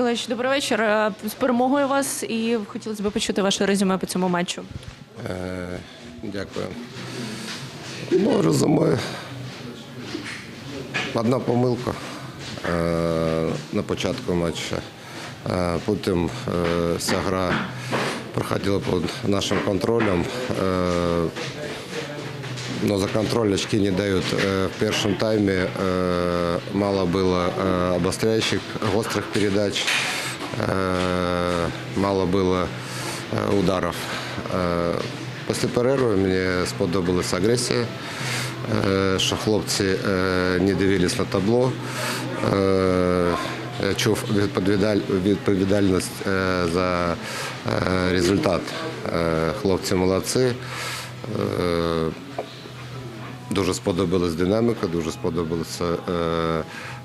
Миколаївич, добрий вечір. Е, З перемогою вас і хотілося б почути ваше резюме по цьому матчу. Е, Дякую. Ну, резюме. Одна помилка е, на початку матчу. Е, Потім е, вся гра проходила під нашим контролем. Е, Но за контроль очки не дают. Э, В первом тайме э, мало было э, обостряющих, острых передач, э, мало было э, ударов. Э, Після перерви мені сподобалась агресія, е, що хлопці е, не дивились на табло. Е, Я чув відповідаль- відповідальність е, за е, результат. Е, Хлопці молодці. Дуже сподобалась динаміка, дуже сподобався е,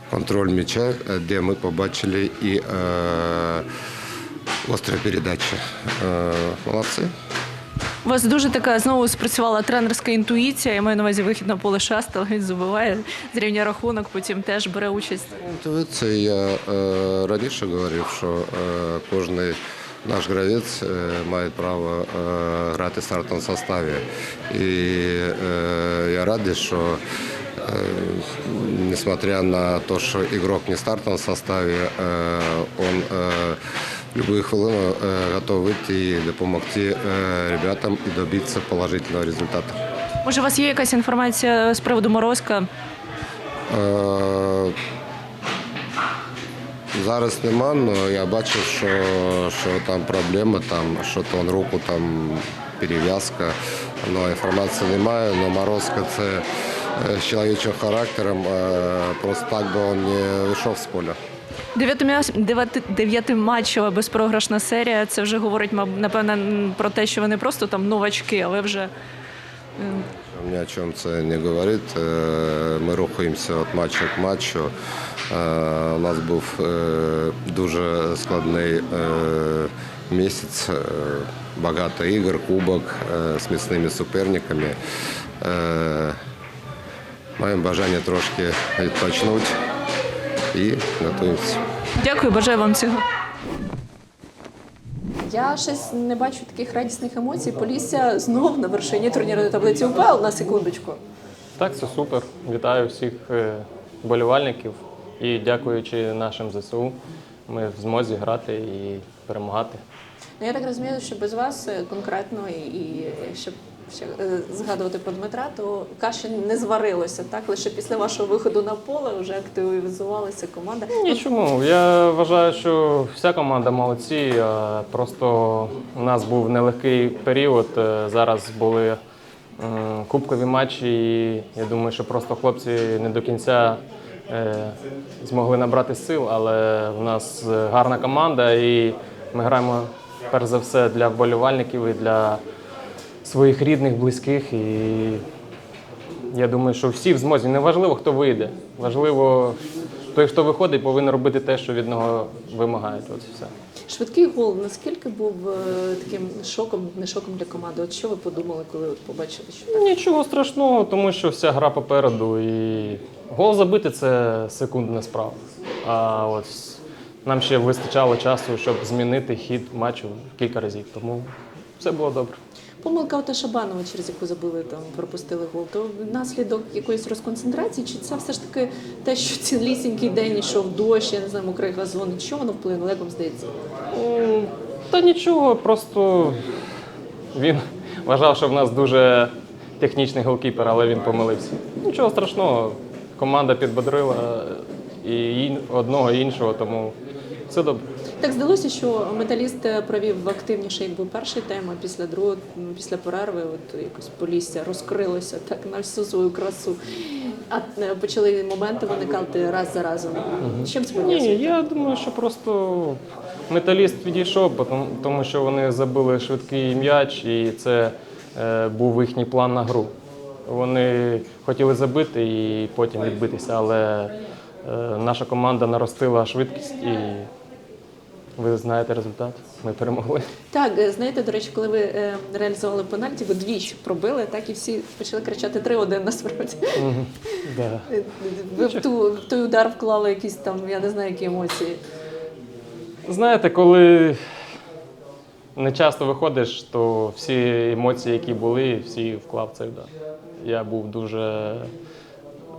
контроль м'яча, е, де ми побачили і е, острі передачі. Молодці. У вас дуже така знову спрацювала тренерська інтуїція. Я маю на увазі вихід на поле шастел, він забиває зрівня рахунок, потім теж бере участь. Інтуїція, я раніше говорив, що кожен наш гравець е, має право е, грати в стартовому составі. І е, я радий, що несмотря на те, що ігрок не в стартовому составі, він в будь-яку хвилину готовий вийти і допомогти ребятам і добитися положительного результату. Може, у вас є якась інформація з приводу Морозка? Зараз нема, але я бачив, що, що там проблеми, там, що он руку там перев'язка. але інформації немає. але Морозко це е, з чоловічим характером. е, Просто так би він не вийшов з поля. Дев'ятиматчева безпрограшна серія. Це вже говорить, напевно, про те, що вони просто там новачки, але вже Ні о чому це не говорить. Е, Ми рухаємося від матчу к матчу. Е, У нас був е, дуже складний місяць, багато ігор, кубок з міцними суперниками. Маємо бажання трошки відпочинути і готуємося. дякую, бажаю вам цього. Я щось не бачу таких радісних емоцій. Полісся знов на вершині турнірної таблиці УПЛ на секундочку. Так, це супер. Вітаю всіх болівальників і дякуючи нашим ЗСУ, ми в змозі грати і перемагати. Ну я так розумію, що без вас е, конкретно і щоб ще е, згадувати про Дмитра, то каші не зварилося. Так лише після вашого виходу на поле вже активізувалася команда. Нічому. Я вважаю, що вся команда молодці. Просто у нас був нелегкий період. е, Зараз були кубкові матчі, і я думаю, що просто хлопці не до кінця е, змогли набрати сил, але в нас гарна команда, і ми граємо перш за все для вболівальників і для своїх рідних, близьких. І я думаю, що всі в змозі. Не важливо, хто вийде. Важливо, той, хто виходить, повинен робити те, що від нього вимагають. От все. Швидкий гол наскільки був е, таким шоком, не шоком для команди? От що ви подумали, коли от побачили, що так? Нічого страшного, тому що вся гра попереду. І гол забити це секундна справа. А от нам ще вистачало часу, щоб змінити хід матчу кілька разів. Тому все було добре. Помилка Ота Шабанова, через яку забили там, пропустили гол, то наслідок якоїсь розконцентрації, чи це все ж таки те, що цілісінький день йшов дощ, я не знаю, мокрий газон, що воно вплинуло, як вам здається? Та нічого, просто він вважав, що в нас дуже технічний голкіпер, але він помилився. Нічого страшного, команда підбодрила і одного і іншого, тому все добре. Так здалося, що металіст е, провів активніше, як був перший тайм, а після другого, після перерви, от якось полісся розкрилося так на всю свою красу. А е, почали моменти виникати раз за разом. З Чим це Ні, я думаю, що просто металіст відійшов, тому що вони забили швидкий м'яч, і це е, був їхній план на гру. Вони хотіли забити і потім відбитися, але е, наша команда наростила швидкість і ви знаєте результат. Ми перемогли. Так, е, знаєте, до речі, коли ви е, реалізували пенальті, ви двічі пробили, так і всі почали кричати 3-1 насправді. Да. Е, Ви в, ту, в той удар вклали якісь там, я не знаю, які емоції. Знаєте, коли не часто виходиш, то всі емоції, які були, всі вклав цей удар. Я був дуже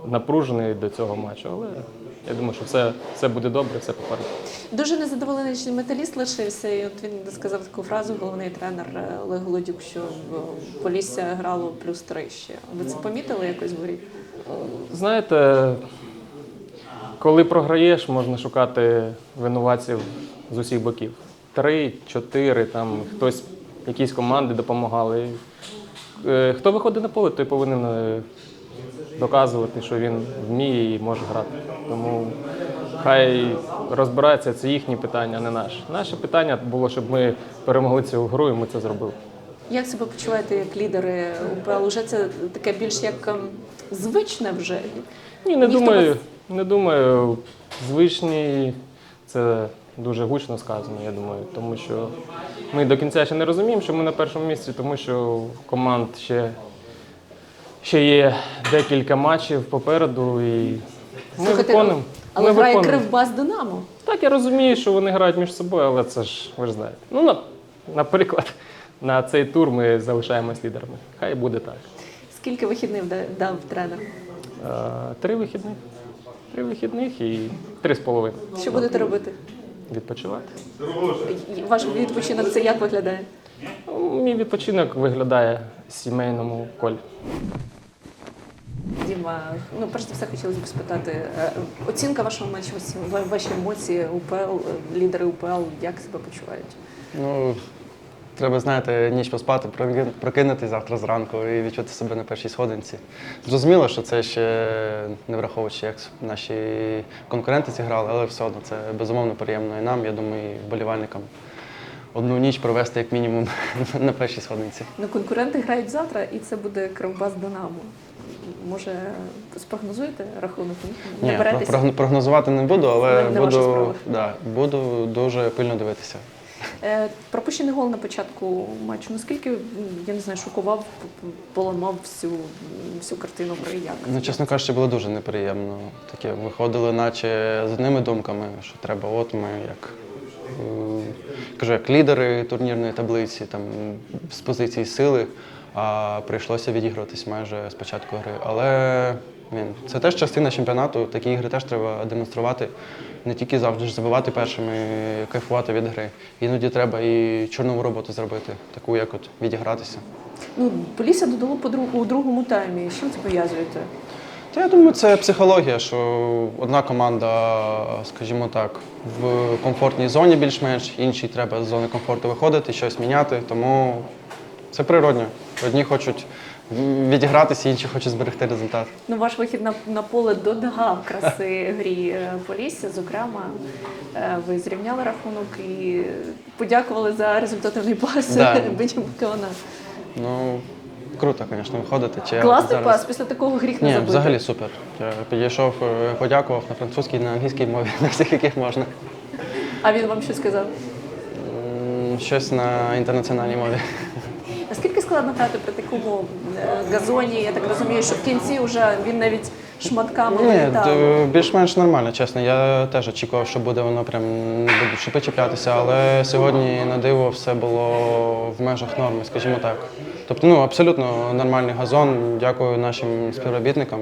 напружений до цього матчу, але я думаю, що все, все буде добре, все попереду. Дуже незадоволений металіст лишився, і от він сказав таку фразу, головний тренер е, Олег Голодюк, що в- Полісся грало плюс три ще. Ви це помітили якось в грі? Знаєте, коли програєш, можна шукати винуватців з усіх боків. Три, чотири, там хтось, якісь команди допомагали. Е, Хто виходить на поле, той повинен е, доказувати, що він вміє і може грати. Тому хай розбирається, це їхні питання, а не наше. Наше питання було, щоб ми перемогли цю гру, і ми це зробили. Як себе почуваєте як лідери УПЛ? Уже це таке більш як ем, звичне вже? Ні, не Ніхто думаю. вас- Не думаю. Звичні це дуже гучно сказано, я думаю. Тому що ми до кінця ще не розуміємо, що ми на першому місці, тому що команд ще, ще є декілька матчів попереду і ми Слухайте, виконуємо. Але ми грає виконуємо. Кривбас Динамо. Так, я розумію, що вони грають між собою, але це ж ви ж знаєте. Ну, на, наприклад, на цей тур ми залишаємось лідерами. Хай буде так. Скільки вихідних да- дав тренер? Е, Три вихідних. Три вихідних і три з половиною. Що будете робити? Відпочивати. Ваш відпочинок це як виглядає? Ну, Мій відпочинок виглядає в сімейному колі. Ну перш за все хотілося б спитати, е, оцінка вашого матчу, ваші емоції, УПЛ, е, лідери УПЛ, як себе почувають? Ну, треба, знаєте, ніч поспати, прокин- прокинутись завтра зранку і відчути себе на першій сходинці. Зрозуміло, що це ще не враховуючи, як наші конкуренти зіграли, але все одно це безумовно приємно і нам, я думаю, і вболівальникам. Одну ніч провести як мінімум на першій сходинці. Ну, конкуренти грають завтра, і це буде Кривбас Динамо. Може, спрогнозуєте рахунок? Ні, прогнозувати не буду, але Не- буду, да, буду дуже пильно дивитися. Е, Пропущений гол на початку матчу. Наскільки я не знаю, шокував, поламав всю, всю картину гри? Як? Ну, чесно кажучи, було дуже неприємно. Таке виходили, наче з одними думками, що треба, от ми як. Кажу, як лідери турнірної таблиці, там з позиції сили, а прийшлося відігруватись майже з початку гри. Але він, це теж частина чемпіонату, такі ігри теж треба демонструвати. Не тільки завжди ж забивати першими, кайфувати від гри. Іноді треба і чорнову роботу зробити, таку, як от відігратися. Ну, Полісся додало по у другому таймі. З чим це пов'язуєте? Та я думаю, це психологія, що одна команда, скажімо так, в комфортній зоні більш-менш, іншій треба з зони комфорту виходити, щось міняти. Тому це природньо. Одні хочуть відігратися, інші хочуть зберегти результат. Ну, ваш вихід на, на поле додав краси грі е, Полісся. Зокрема, е, ви зрівняли рахунок і подякували за результативний пас Да. Бенчумкона. Ну, круто, звісно, виходити. Чи Класний зараз- пас, після такого гріх не Ні, забити. взагалі супер. Я підійшов, е, подякував на французькій, на англійській мові, на всіх, яких можна. А він вам що сказав? Щось на інтернаціональній мові. Складно грати при такому е, газоні? Я так розумію, що в кінці вже він навіть шматками Ні, вилітав. більш-менш нормально, чесно. Я теж очікував, що буде воно прям будуть шипи чіплятися, але сьогодні на диво все було в межах норми, скажімо так. Тобто, ну абсолютно нормальний газон. Дякую нашим співробітникам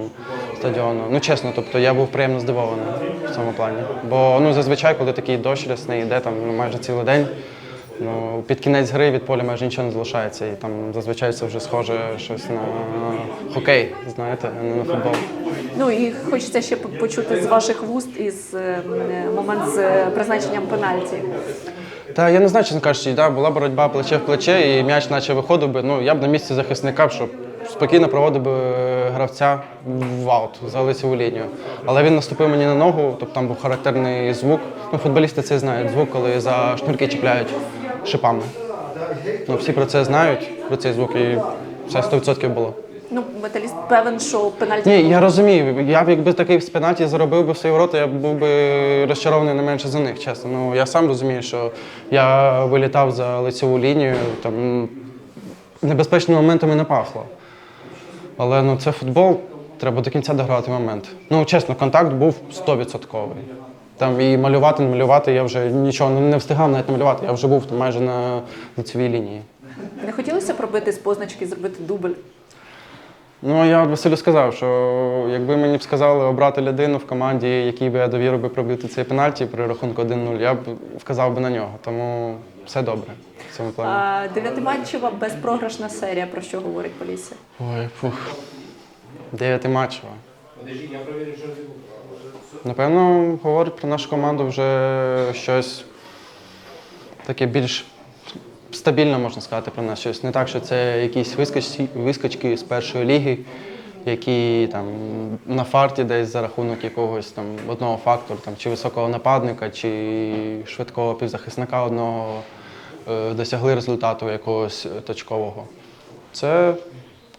стадіону. Ну чесно, тобто я був приємно здивований в цьому плані. Бо ну зазвичай, коли такий дощ рясний йде там ну, майже цілий день. Ну, під кінець гри від поля майже нічого не залишається. І там зазвичай це вже схоже щось на хокей, знаєте, а не на футбол. Ну і хочеться ще почути з ваших вуст із е, момент з е, призначенням пенальті. Та я не знаю, чесно кажучи, да, була боротьба плече в плече, і м'яч наче виходив би. Ну, я б на місці захисника, щоб спокійно проводив би гравця в аут за лицеву лінію. Але він наступив мені на ногу, тобто там був характерний звук. Ну, футболісти це знають, звук, коли за шнурки чіпляють шипами. Ну, всі про це знають, про цей звук, і все 100% було. Ну, металіст певен, що пенальті. Ні, я розумію. Я б якби такий з пенальті заробив би в свої ворота, я б був би розчарований не менше за них, чесно. Ну я сам розумію, що я вилітав за лицеву лінію, там небезпечними моментами не пахло. Але ну це футбол, треба до кінця дограти момент. Ну, чесно, контакт був 100%. Там і малювати, не малювати, я вже нічого не, не встигав навіть малювати. Я вже був там майже на лицевій лінії. Не хотілося пробити з позначки, зробити дубль? Ну, я от Василю сказав, що якби мені б сказали обрати людину в команді, якій би я довірив би пробити цей пенальті при рахунку 1-0, я б вказав би на нього. Тому все добре в цьому плані. А, дев'ятиматчева безпрограшна серія, про що говорить Полісся? Ой, фух. Дев'ятиматчева. Напевно, говорить про нашу команду вже щось таке більш стабільне, можна сказати, про нас. Щось не так, що це якісь вискочки, вискочки з першої ліги, які там на фарті десь за рахунок якогось там одного фактору, там, чи високого нападника, чи швидкого півзахисника одного е, досягли результату якогось точкового. Це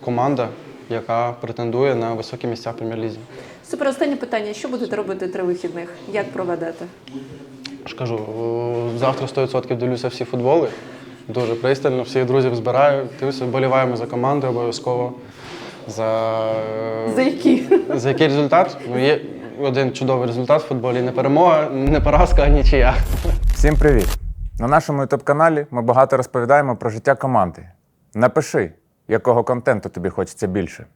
команда, яка претендує на високі місця в прем'єр-лізі. Супер, останнє питання. Що будете робити три вихідних? Як проведете? Я ж кажу, завтра 100% дивлюся всі футболи. Дуже пристально, всіх друзів збираю. Дивлюся, вболіваємо за команду обов'язково. За, За які? за який результат? Ну, є один чудовий результат в футболі. Не перемога, не поразка, а нічия. Всім привіт! На нашому youtube каналі ми багато розповідаємо про життя команди. Напиши, якого контенту тобі хочеться більше.